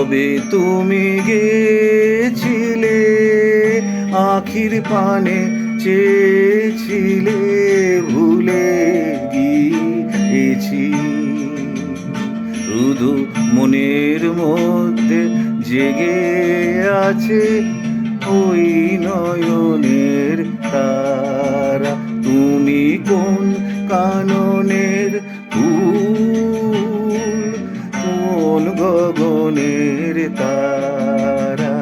কবে তুমি গেছিলে? আখির পানে চেয়েছিলে ভুলে গিয়েছি। শুধু মনের মধ্যে জেগে আছে ওই নয়নের তারা। তুমি কোন কাননের গগনের তারা।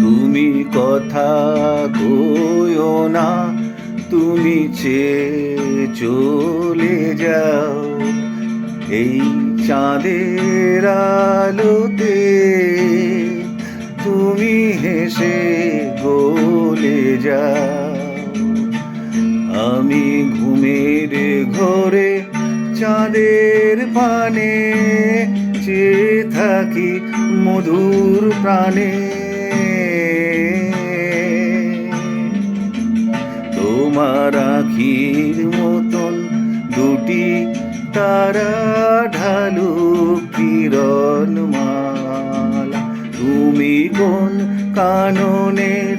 তুমি কথা কইও না, তুমি চেয়ে চলে যাও। এই চাঁদের আলোতে তুমি হেসে গলে যাও আমি ঘুমের ঘরে চাঁদের পানে চেয়ে থাকি মধুর প্রাণে। তোমার আখির মতন দুটি তারা ঢালু কিরণ মালা তুমি কোন কাননের